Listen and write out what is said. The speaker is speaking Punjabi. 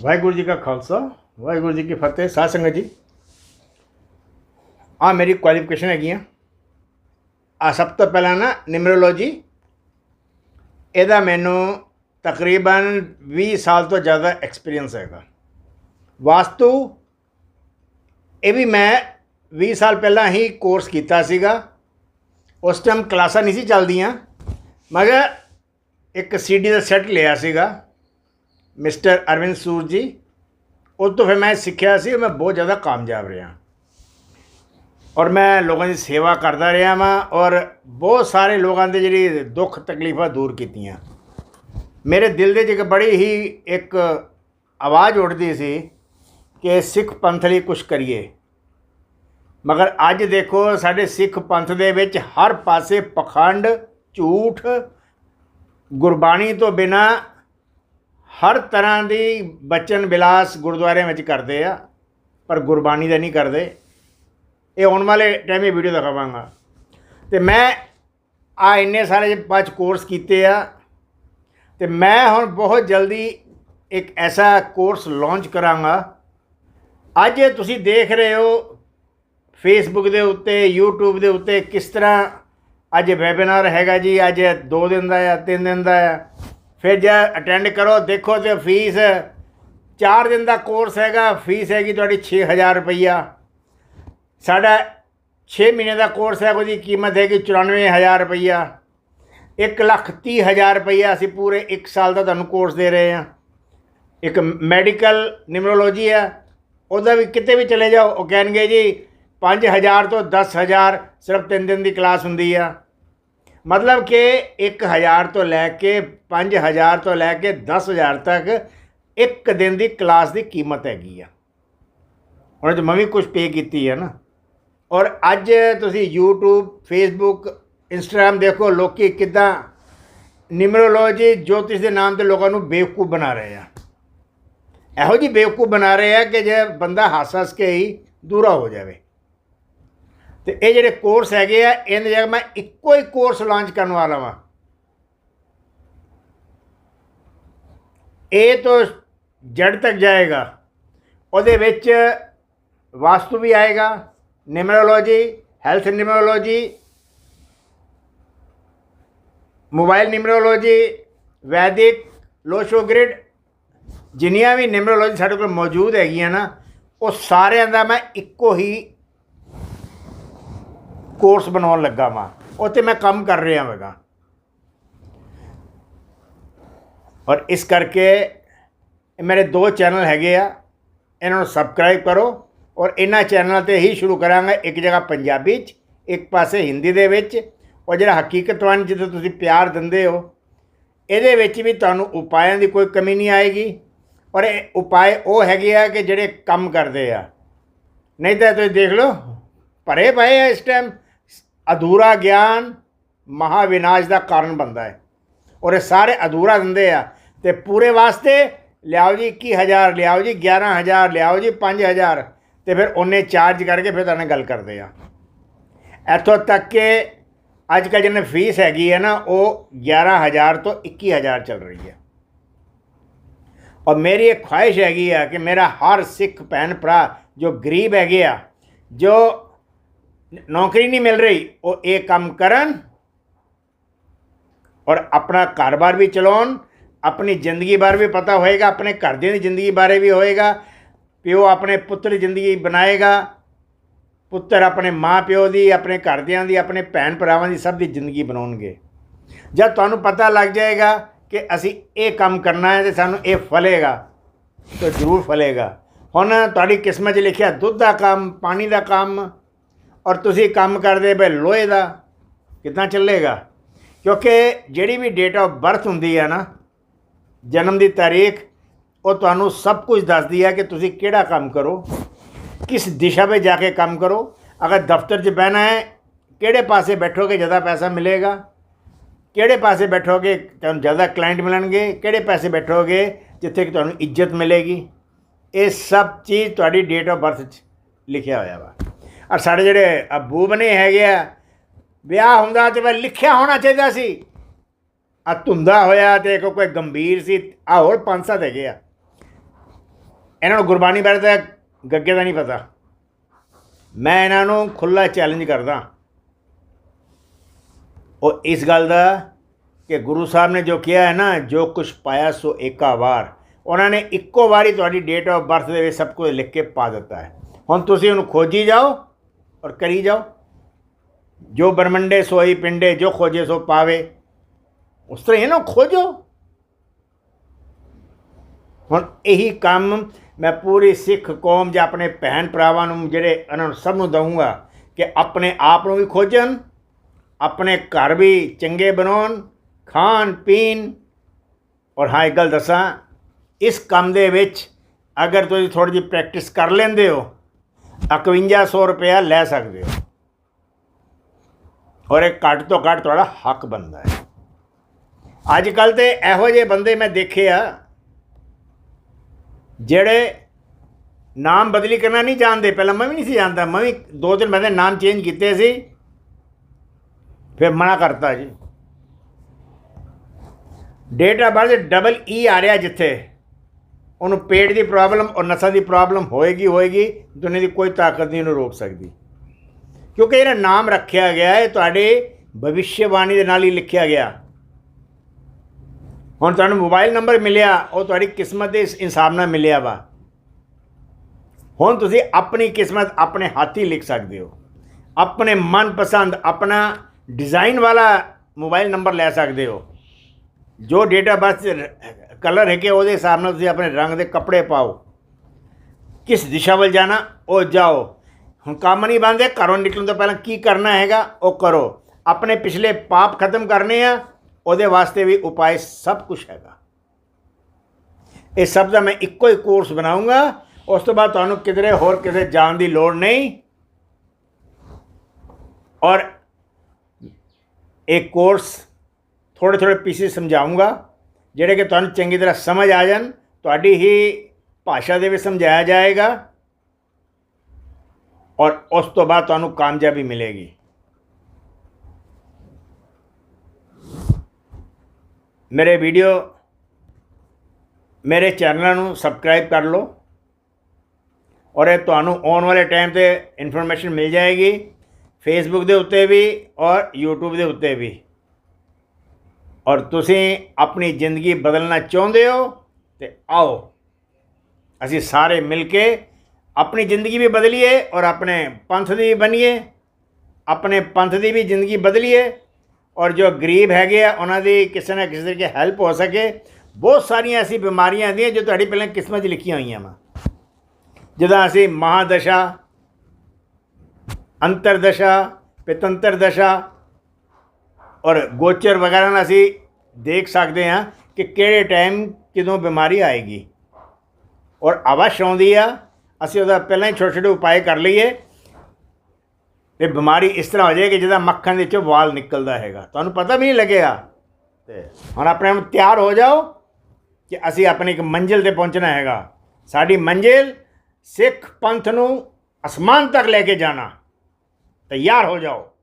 ਵਾਹਿਗੁਰੂ ਜੀ ਕਾ ਖਾਲਸਾ, ਵਾਹਿਗੁਰੂ ਜੀ ਕੀ ਫਤਿਹ, ਸਾਧ ਸੰਗਤ ਜੀ। ਆ ਮੇਰੀ ਕੁਆਲੀਫਿਕੇਸ਼ਨ ਹੈਗੀਆਂ। ਆ ਸਭ ਤੋਂ ਪਹਿਲਾਂ ਨਾ ਨਿਮਰੋਲੋਜੀ। ਇਹਦਾ ਮੈਨੂੰ ਤਕਰੀਬਨ 20 ਸਾਲ ਤੋਂ ਜ਼ਿਆਦਾ ਐਕਸਪੀਰੀਅੰਸ ਹੈਗਾ। ਵਾਸਤੂ, ਇਹ ਵੀ ਮੈਂ 20 ਸਾਲ ਪਹਿਲਾਂ ਹੀ ਕੋਰਸ ਕੀਤਾ ਸੀਗਾ। ਉਸ ਟਾਈਮ ਕਲਾਸਾਂ ਨਹੀਂ ਸੀ ਚੱਲਦੀਆਂ। ਮਗਰ ਇੱਕ ਸੀਡੀ ਦਾ ਸੈੱਟ ਲਿਆ ਸੀਗਾ। ਮਿਸਟਰ ਅਰਵਿੰਦ ਸੂਰ ਜੀ ਉਹ ਤੋਂ ਫਿਰ ਮੈਂ ਸਿੱਖਿਆ ਸੀ ਮੈਂ ਬਹੁਤ ਜ਼ਿਆਦਾ ਕਾਮਯਾਬ ਰਿਹਾ। ਔਰ ਮੈਂ ਲੋਕਾਂ ਦੀ ਸੇਵਾ ਕਰਦਾ ਰਿਹਾ ਵਾਂ ਔਰ ਬਹੁਤ ਸਾਰੇ ਲੋਕਾਂ ਦੇ ਜਿਹੜੀ ਦੁੱਖ ਤਕਲੀਫਾਂ ਦੂਰ ਕੀਤੀਆਂ। ਮੇਰੇ ਦਿਲ ਦੇ ਵਿੱਚ ਇੱਕ ਬੜੀ ਹੀ ਇੱਕ ਆਵਾਜ਼ ਉੱਠਦੀ ਸੀ ਕਿ ਸਿੱਖ ਪੰਥ ਲਈ ਕੁਝ ਕਰੀਏ। ਮਗਰ ਅੱਜ ਦੇਖੋ ਸਾਡੇ ਸਿੱਖ ਪੰਥ ਦੇ ਵਿੱਚ ਹਰ ਪਾਸੇ ਪਖੰਡ, ਝੂਠ, ਗੁਰਬਾਣੀ ਤੋਂ ਬਿਨਾ ਹਰ ਤਰ੍ਹਾਂ ਦੀ ਬਚਨ ਬਿਲਾਸ ਗੁਰਦੁਆਰਿਆਂ ਵਿੱਚ ਕਰਦੇ ਆ, ਪਰ ਗੁਰਬਾਣੀ ਦਾ ਨਹੀਂ ਕਰਦੇ। ਇਹ ਆਉਣ ਵਾਲੇ ਟਾਈਮ ਇਹ ਵੀਡੀਓ ਦਿਖਾਵਾਂਗਾ। ਤੇ ਮੈਂ ਆ ਇੰਨੇ ਸਾਰੇ ਪੰਜ ਕੋਰਸ ਕੀਤੇ ਆ, ਤੇ ਮੈਂ ਹੁਣ ਬਹੁਤ ਜਲਦੀ ਇੱਕ ਐਸਾ ਕੋਰਸ ਲਾਂਚ ਕਰਾਂਗਾ। ਅੱਜ ਤੁਸੀਂ ਦੇਖ ਰਹੇ ਹੋ ਫੇਸਬੁੱਕ ਦੇ ਉੱਤੇ, YouTube ਦੇ ਉੱਤੇ ਕਿਸ ਤਰ੍ਹਾਂ ਅੱਜ ਵੈਬਿਨਾਰ ਹੈਗਾ ਜੀ, ਅੱਜ 2 ਦਿਨ ਦਾ ਆ 3 ਦਿਨ ਦਾ ਆ। ਫਿਰ ਜੇ ਅਟੈਂਡ ਕਰੋ, ਦੇਖੋ ਤੇ ਫੀਸ 4 ਦਿਨ ਦਾ ਕੋਰਸ ਹੈਗਾ ਫੀਸ ਹੈਗੀ ਤੁਹਾਡੀ 6000 ਰੁਪਈਆ। ਸਾਡਾ 6 ਮਹੀਨੇ ਦਾ ਕੋਰਸ ਹੈ, ਉਹਦੀ ਕੀਮਤ ਹੈਗੀ 94000 ਰੁਪਈਆ। 1 ਲੱਖ 30 ਹਜ਼ਾਰ ਰੁਪਈਆ ਅਸੀਂ ਪੂਰੇ 1 ਸਾਲ ਦਾ ਤੁਹਾਨੂੰ ਕੋਰਸ ਦੇ ਰਹੇ ਹਾਂ। ਇੱਕ ਮੈਡੀਕਲ ਨਿਮਰੋਲੋਜੀ ਹੈ, ਉਹਦਾ ਵੀ ਕਿਤੇ ਵੀ ਚਲੇ ਜਾਓ, ਉਹ ਕਹਿਣਗੇ ਜੀ 5000 ਤੋਂ 10000 ਸਿਰਫ 3 ਦਿਨ ਦੀ ਕਲਾਸ ਹੁੰਦੀ ਆ। ਮਤਲਬ ਕਿ 1000 ਤੋਂ ਲੈ ਕੇ 5000 ਤੋਂ ਲੈ ਕੇ 10000 ਤੱਕ ਇੱਕ ਦਿਨ ਦੀ ਕਲਾਸ ਦੀ ਕੀਮਤ ਹੈਗੀ ਆ। ਉਹਨਾਂ 'ਚ ਮੈਂ ਵੀ ਕੁਝ ਪੇ ਕੀਤੀ ਹੈ ਨਾ। ਔਰ ਅੱਜ ਤੁਸੀਂ YouTube, Facebook, Instagram ਦੇਖੋ, ਲੋਕੀ ਕਿਦਾਂ ਨਿਮਰੋਲੋਜੀ, ਜੋਤਿਸ਼ ਦੇ ਨਾਮ ਤੇ ਲੋਕਾਂ ਨੂੰ ਬੇਵਕੂਫ ਬਣਾ ਰਹੇ ਆ। ਇਹੋ ਜੀ ਬੇਵਕੂਫ ਬਣਾ ਰਹੇ ਆ ਕਿ ਜੇ ਬੰਦਾ ਹੱਸ ਹੱਸ ਕੇ ਹੀ ਦੂਰਾ ਹੋ ਜਾਵੇ। ਤੇ ਇਹ ਜਿਹੜੇ ਕੋਰਸ ਹੈਗੇ ਆ ਇਹਨਾਂ ਜਗ੍ਹਾ ਮੈਂ ਇੱਕੋ ਹੀ ਕੋਰਸ ਲਾਂਚ ਕਰਨ ਵਾਲਾ ਵਾਂ। ਇਹ ਤੋਂ ਜੜ ਤੱਕ ਜਾਏਗਾ। ਉਹਦੇ ਵਿੱਚ ਵਾਸਤੂ ਵੀ ਆਏਗਾ, ਨਿਮਰੋਲੋਜੀ ਹੈਲਥ ਨਿਮਰੋਲੋਜੀ ਮੋਬਾਈਲ ਨਿਮਰੋਲੋਜੀ, ਵੈਦਿਕ ਲੋਸ਼ੋਗ੍ਰਿਡ ਜਿੰਨੀਆਂ ਵੀ ਨਿਮਰੋਲੋਜੀ ਸਾਡੇ ਕੋਲ ਮੌਜੂਦ ਹੈਗੀਆਂ ਨਾ, ਉਹ ਸਾਰਿਆਂ ਦਾ ਮੈਂ ਇੱਕੋ ਹੀ ਕੋਰਸ ਬਣਾਉਣ ਲੱਗਾ ਵਾਂ। ਉੱਥੇ ਮੈਂ ਕੰਮ ਕਰ ਰਿਹਾ ਹੈਗਾ ਔਰ ਇਸ ਕਰਕੇ ਮੇਰੇ ਦੋ ਚੈਨਲ ਹੈਗੇ ਆ। ਇਹਨਾਂ ਨੂੰ ਸਬਸਕ੍ਰਾਈਬ ਕਰੋ ਔਰ ਇਹਨਾਂ ਚੈਨਲਾਂ ਤੇ ਹੀ ਸ਼ੁਰੂ ਕਰਾਂਗਾ ਇੱਕ ਜਗ੍ਹਾ ਪੰਜਾਬੀ 'ਚ, ਇੱਕ ਪਾਸੇ ਹਿੰਦੀ ਦੇ ਵਿੱਚ। ਔਰ ਜਿਹੜਾ ਹਕੀਕਤਵਾਨ ਜਿੱਥੇ ਤੁਸੀਂ ਪਿਆਰ ਦਿੰਦੇ ਹੋ, ਇਹਦੇ ਵਿੱਚ ਵੀ ਤੁਹਾਨੂੰ ਉਪਾਇਆਂ ਦੀ ਕੋਈ ਕਮੀ ਨਹੀਂ ਆਏਗੀ। ਔਰ ਇਹ ਉਪਾਏ ਉਹ ਹੈਗੇ ਆ ਕਿ ਜਿਹੜੇ ਕੰਮ ਕਰਦੇ ਆ। ਨਹੀਂ ਤਾਂ ਤੁਸੀਂ ਦੇਖ ਲਓ, ਭਰੇ ਪਏ ਆ ਇਸ ਟਾਈਮ ਅਧੂਰਾ ਗਿਆਨ ਮਹਾਵਿਨਾਸ਼ ਦਾ ਕਾਰਨ ਬਣਦਾ ਹੈ। ਔਰ ਇਹ ਸਾਰੇ ਅਧੂਰਾ ਦਿੰਦੇ ਆ। ਤੇ ਪੂਰੇ ਵਾਸਤੇ ਲਿਆਓ ਜੀ 21000 ਲਿਆਓ ਜੀ 11000 ਲਿਆਓ ਜੀ 5000 ਤੇ ਫਿਰ ਉਹਨੇ ਚਾਰਜ ਕਰਕੇ ਫਿਰ ਤੁਹਾਨੂੰ ਗੱਲ ਕਰਦੇ ਆ। ਇੱਥੋਂ ਤੱਕ ਕਿ ਅੱਜ ਕੱਲ੍ਹ ਜਿਹਨੇ ਫੀਸ ਹੈਗੀ ਹੈ ਨਾ, ਉਹ 11000 ਤੋਂ 21000 ਚੱਲ ਰਹੀ ਹੈ। ਔਰ ਮੇਰੀ ਇੱਕ ਖੁਆਇਸ਼ ਹੈਗੀ ਆ ਕਿ ਮੇਰਾ ਹਰ ਸਿੱਖ ਭੈਣ ਭਰਾ ਜੋ ਗਰੀਬ ਹੈਗੇ ਆ, ਜੋ ਨੌਕਰੀ ਨਹੀਂ ਮਿਲ ਰਹੀ ਉਹ ਇਹ ਕੰਮ ਕਰਨ ਔਰ ਆਪਣਾ ਘਰ-ਬਾਰ ਵੀ ਚਲਾਉਣ ਆਪਣੀ ਜ਼ਿੰਦਗੀ ਬਾਰੇ ਵੀ ਪਤਾ ਹੋਏਗਾ ਆਪਣੇ ਘਰਦਿਆਂ ਦੀ ਜ਼ਿੰਦਗੀ ਬਾਰੇ ਵੀ ਹੋਏਗਾ ਪਿਓ ਆਪਣੇ ਪੁੱਤਰ ਦੀ ਜ਼ਿੰਦਗੀ ਬਣਾਏਗਾ ਪੁੱਤਰ ਆਪਣੇ ਮਾਂ ਪਿਓ ਦੀ ਆਪਣੇ ਘਰਦਿਆਂ ਦੀ ਆਪਣੇ ਭੈਣ ਭਰਾਵਾਂ ਦੀ ਸਭ ਦੀ ਜ਼ਿੰਦਗੀ ਬਣਾਉਣਗੇ ਜਦ ਤੁਹਾਨੂੰ ਪਤਾ ਲੱਗ ਜਾਏਗਾ ਕਿ ਅਸੀਂ ਇਹ ਕੰਮ ਕਰਨਾ ਹੈ ਤੇ ਸਾਨੂੰ ਇਹ ਫਲੇਗਾ ਤਾਂ ਜ਼ਰੂਰ ਫਲੇਗਾ ਹੁਣ ਤੁਹਾਡੀ ਕਿਸਮਤ 'ਚ ਲਿਖਿਆ ਦੁੱਧ ਦਾ ਕੰਮ ਪਾਣੀ ਦਾ ਕੰਮ ਔਰ ਤੁਸੀਂ ਕੰਮ ਕਰਦੇ ਪਏ ਲੋਹੇ ਦਾ, ਕਿੱਦਾਂ ਚੱਲੇਗਾ? ਕਿਉਂਕਿ ਜਿਹੜੀ ਵੀ ਡੇਟ ਆਫ ਬਰਥ ਹੁੰਦੀ ਹੈ ਨਾ, ਜਨਮ ਦੀ ਤਾਰੀਖ, ਉਹ ਤੁਹਾਨੂੰ ਸਭ ਕੁਝ ਦੱਸਦੀ ਹੈ ਕਿ ਤੁਸੀਂ ਕਿਹੜਾ ਕੰਮ ਕਰੋ, ਕਿਸ ਦਿਸ਼ਾ ਵਿੱਚ ਜਾ ਕੇ ਕੰਮ ਕਰੋ, ਅਗਰ ਦਫ਼ਤਰ 'ਚ ਬਹਿਣਾ ਹੈ, ਕਿਹੜੇ ਪਾਸੇ ਬੈਠੋਗੇ ਜ਼ਿਆਦਾ ਪੈਸਾ ਮਿਲੇਗਾ, ਕਿਹੜੇ ਪਾਸੇ ਬੈਠੋਗੇ ਤੁਹਾਨੂੰ ਜ਼ਿਆਦਾ ਕਲਾਇੰਟ ਮਿਲਣਗੇ, ਕਿਹੜੇ ਪਾਸੇ ਬੈਠੋਗੇ ਜਿੱਥੇ ਕਿ ਤੁਹਾਨੂੰ ਇੱਜ਼ਤ ਮਿਲੇਗੀ, ਇਹ ਸਭ ਚੀਜ਼ ਤੁਹਾਡੀ ਡੇਟ ਆਫ ਬਰਥ 'ਚ ਲਿਖਿਆ ਹੋਇਆ ਵਾ। ਔਰ ਸਾਡੇ ਜਿਹੜੇ ਅੱਬੂ ਬਣੇ ਹੈਗੇ ਆ, ਵਿਆਹ ਹੁੰਦਾ ਤੇ ਫਿਰ ਲਿਖਿਆ ਹੋਣਾ ਚਾਹੀਦਾ ਸੀ। ਆ ਧੁੰਦਾ ਹੋਇਆ ਤੇ ਕੋਈ ਕੋਈ ਗੰਭੀਰ ਸੀ ਆ ਹੋਰ ਪੰਜ ਸੱਤ ਹੈਗੇ ਆ। ਇਹਨਾਂ ਨੂੰ ਗੁਰਬਾਣੀ ਬਾਰੇ ਤਾਂ ਗੱਗੇ ਦਾ ਨਹੀਂ ਪਤਾ। ਮੈਂ ਇਹਨਾਂ ਨੂੰ ਖੁੱਲਾ ਚੈਲੰਜ ਕਰਦਾ। ਉਹ ਇਸ ਗੱਲ ਦਾ ਕਿ ਗੁਰੂ ਸਾਹਿਬ ਨੇ ਜੋ ਕਿਹਾ ਹੈ ਨਾ, ਜੋ ਕੁਛ ਪਾਇਆ ਸੋ ਏਕਾ ਵਾਰ। ਉਹਨਾਂ ਨੇ ਇੱਕੋ ਵਾਰੀ ਤੁਹਾਡੀ ਡੇਟ ਆਫ ਬਰਥ ਦੇ ਵਿੱਚ ਸਭ ਕੁਝ ਲਿਖ ਕੇ ਪਾ ਦਿੱਤਾ ਹੈ। ਹੁਣ ਤੁਸੀਂ ਉਹਨੂੰ ਖੋਜੀ ਜਾਓ ਔਰ ਕਰੀ ਜਾਓ। ਜੋ ਬਰਮੰਡੇ ਸੋਈ ਪਿੰਡੇ, ਜੋ ਖੋਜੇ ਸੋ ਪਾਵੇ। ਉਸ ਤਰ੍ਹਾਂ ਇਹਨੂੰ ਖੋਜੋ। ਹੁਣ ਇਹੀ ਕੰਮ ਮੈਂ ਪੂਰੀ ਸਿੱਖ ਕੌਮ ਜਾਂ ਆਪਣੇ ਭੈਣ ਭਰਾਵਾਂ ਨੂੰ, ਜਿਹੜੇ ਇਹਨਾਂ ਨੂੰ ਸਭ ਨੂੰ ਦਊਂਗਾ ਕਿ ਆਪਣੇ ਆਪ ਨੂੰ ਵੀ ਖੋਜਣ, ਆਪਣੇ ਘਰ ਵੀ ਚੰਗੇ ਬਣਾਉਣ, ਖਾਣ, ਪੀਣ। ਔਰ ਹਾਂ, ਇੱਕ ਗੱਲ ਦੱਸਾਂ, ਇਸ ਕੰਮ ਦੇ ਵਿੱਚ ਅਗਰ ਤੁਸੀਂ ਥੋੜੀ ਜਿਹੀ ਪ੍ਰੈਕਟਿਸ ਕਰ ਲੈਂਦੇ ਹੋ 5100 ਰੁਪਇਆ ਲੈ ਸਕਦੇ ਹੋ। ਔਰ ਇਹ ਘੱਟ ਤੋਂ ਘੱਟ ਤੁਹਾਡਾ ਹੱਕ ਬਣਦਾ ਹੈ। ਅੱਜ ਕੱਲ ਤੇ ਇਹੋ ਜਿਹੇ ਬੰਦੇ ਮੈਂ ਦੇਖੇ ਆ ਜਿਹੜੇ ਨਾਮ ਬਦਲੀ ਕਰਨਾ ਨਹੀਂ ਜਾਣਦੇ। ਪਹਿਲਾਂ ਮੈਂ ਵੀ ਨਹੀਂ ਸੀ ਜਾਣਦਾ। ਮੈਂ ਵੀ ਦੋ ਦਿਨ ਪਹਿਲੇ ਨਾਮ ਚੇਂਜ ਕੀਤੇ ਸੀ। ਫਿਰ ਮਨਾ ਕਰਤਾ ਜੀ। Date of birth double E ਆ ਰਿਹਾ ਜਿੱਥੇ। ਉਹਨੂੰ ਪੇਟ ਦੀ ਪ੍ਰੋਬਲਮ ਔਰ ਨਸਾਂ ਦੀ ਪ੍ਰੋਬਲਮ ਹੋਏਗੀ ਹੋਏਗੀ, ਦੁਨੀਆ ਦੀ ਕੋਈ ਤਾਕਤ ਨਹੀਂ ਉਹਨੂੰ ਰੋਕ ਸਕਦੀ। ਕਿਉਂਕਿ ਇਹਦਾ ਨਾਮ ਰੱਖਿਆ ਗਿਆ ਹੈ, ਤੁਹਾਡੇ ਭਵਿੱਖਬਾਣੀ ਦੇ ਨਾਲ ਹੀ ਲਿਖਿਆ ਗਿਆ। ਹੁਣ ਤੁਹਾਨੂੰ ਮੋਬਾਈਲ ਨੰਬਰ ਮਿਲਿਆ, ਉਹ ਤੁਹਾਡੀ ਕਿਸਮਤ ਦੇ ਇਸ ਹਿਸਾਬ ਨਾਲ ਮਿਲਿਆ ਵਾ। ਹੁਣ ਤੁਸੀਂ ਆਪਣੀ ਕਿਸਮਤ ਆਪਣੇ ਹੱਥ ਹੀ ਲਿਖ ਸਕਦੇ ਹੋ। ਆਪਣੇ ਮਨਪਸੰਦ, ਆਪਣਾ ਡਿਜ਼ਾਈਨ ਵਾਲਾ ਮੋਬਾਈਲ ਨੰਬਰ ਲੈ ਸਕਦੇ ਹੋ। ਜੋ ਡੇਟਾ ਬਸ ਕਲਰ ਹੈ ਕਿ ਉਹਦੇ ਹਿਸਾਬ ਨਾਲ ਤੁਸੀਂ ਆਪਣੇ ਰੰਗ ਦੇ ਕੱਪੜੇ ਪਾਓ। ਕਿਸ ਦਿਸ਼ਾ ਵੱਲ ਜਾਣਾ, ਉਹ ਜਾਓ। ਹੁਣ ਕੰਮ ਨਹੀਂ ਬੰਦੇ ਘਰੋਂ ਨਿਕਲਣ ਤੋਂ ਪਹਿਲਾਂ ਕੀ ਕਰਨਾ ਹੈਗਾ, ਉਹ ਕਰੋ। ਆਪਣੇ ਪਿਛਲੇ ਪਾਪ ਖਤਮ ਕਰਨੇ ਆ, ਉਹਦੇ ਵਾਸਤੇ ਵੀ ਉਪਾਅ ਸਭ ਕੁਝ ਹੈਗਾ। ਇਹ ਸਭ ਦਾ ਮੈਂ ਇੱਕੋ ਹੀ ਕੋਰਸ ਬਣਾਉਂਗਾ। ਉਸ ਤੋਂ ਬਾਅਦ ਤੁਹਾਨੂੰ ਕਿਧਰੇ ਹੋਰ ਕਿਤੇ ਜਾਣ ਦੀ ਲੋੜ ਨਹੀਂ। ਔਰ ਇਹ ਕੋਰਸ ਥੋੜੇ ਥੋੜੇ ਪੀਸਿਸ ਸਮਝਾਉਂਗਾ। ਜਿਹੜੇ ਕਿ ਤੁਹਾਨੂੰ ਚੰਗੀ ਤਰ੍ਹਾਂ ਸਮਝ ਆ ਜਾਣ, ਤੁਹਾਡੀ ਹੀ ਭਾਸ਼ਾ ਦੇ ਵਿੱਚ ਸਮਝਾਇਆ ਜਾਏਗਾ ਔਰ ਉਸ ਤੋਂ ਬਾਅਦ ਤੁਹਾਨੂੰ ਕਾਮਯਾਬੀ ਮਿਲੇਗੀ। ਮੇਰੇ ਵੀਡੀਓ ਮੇਰੇ ਚੈਨਲ ਨੂੰ ਸਬਸਕ੍ਰਾਈਬ ਕਰ ਲਓ ਔਰ ਇਹ ਤੁਹਾਨੂੰ ਆਉਣ ਵਾਲੇ ਟਾਈਮ ਤੇ ਇਨਫੋਰਮੇਸ਼ਨ ਮਿਲ ਜਾਏਗੀ ਫੇਸਬੁੱਕ ਦੇ ਉੱਤੇ ਵੀ ਔਰ YouTube ਦੇ ਉੱਤੇ ਵੀ। ਔਰ ਤੁਸੀਂ ਆਪਣੀ ਜ਼ਿੰਦਗੀ ਬਦਲਣਾ ਚਾਹੁੰਦੇ ਹੋ ਤੇ ਆਓ, ਅਸੀਂ ਸਾਰੇ ਮਿਲ ਕੇ ਆਪਣੀ ਜ਼ਿੰਦਗੀ ਵੀ ਬਦਲੀਏ ਔਰ ਆਪਣੇ ਪੰਥ ਦੀ ਵੀ ਬਣੀਏ, ਆਪਣੇ ਪੰਥ ਦੀ ਵੀ ਜ਼ਿੰਦਗੀ ਬਦਲੀਏ ਔਰ ਜੋ ਗਰੀਬ ਹੈਗੇ ਆ, ਉਹਨਾਂ ਦੀ ਕਿਸੇ ਨਾ ਕਿਸੇ ਤਰੀਕੇ ਹੈਲਪ ਹੋ ਸਕੇ। ਬਹੁਤ ਸਾਰੀਆਂ ਐਸੀ ਬਿਮਾਰੀਆਂ ਆਉਂਦੀਆਂ ਜੋ ਤੁਹਾਡੀ ਪਹਿਲਾਂ ਕਿਸਮਤ 'ਚ ਲਿਖੀਆਂ ਹੋਈਆਂ ਵਾ। ਜਿੱਦਾਂ ਅਸੀਂ ਮਹਾਦਸ਼ਾ, ਅੰਤਰਦਸ਼ਾ ਪਿਤੰਤਰ ਦਸ਼ਾ ਔਰ ਗੋਚਰ ਵਗੈਰਾ ਨਾਲ ਅਸੀਂ ਦੇਖ ਸਕਦੇ ਹਾਂ ਕਿ ਕਿਹੜੇ ਟਾਈਮ ਕਿਦੋਂ ਬਿਮਾਰੀ ਆਏਗੀ। ਔਰ ਅਵਸ਼ ਆਉਂਦੀ ਆ ਅਸੀਂ ਉਹਦਾ ਪਹਿਲਾਂ ਹੀ ਛੋਟੇ ਛੋਟੇ ਉਪਾਅ ਕਰ ਲਈਏ। ਤੇ ਬਿਮਾਰੀ ਇਸ ਤਰ੍ਹਾਂ ਹੋ ਜਾਏ ਕਿ ਜਿਹਦਾ ਮੱਖਣ ਦੇ ਵਿੱਚੋਂ ਵਾਲ ਨਿਕਲਦਾ ਹੈਗਾ। ਤੁਹਾਨੂੰ ਪਤਾ ਵੀ ਨਹੀਂ ਲੱਗੇਗਾ ਤੇ ਹੁਣ ਆਪਣੇ ਆਪ ਤਿਆਰ ਹੋ ਜਾਓ ਕਿ ਅਸੀਂ ਆਪਣੀ ਇੱਕ ਮੰਜ਼ਿਲ ਤੇ ਪਹੁੰਚਣਾ ਹੈਗਾ। ਸਾਡੀ ਮੰਜ਼ਿਲ ਸਿੱਖ ਪੰਥ ਨੂੰ ਅਸਮਾਨ ਤੱਕ ਲੈ ਕੇ ਜਾਣਾ। ਤਿਆਰ ਹੋ ਜਾਓ।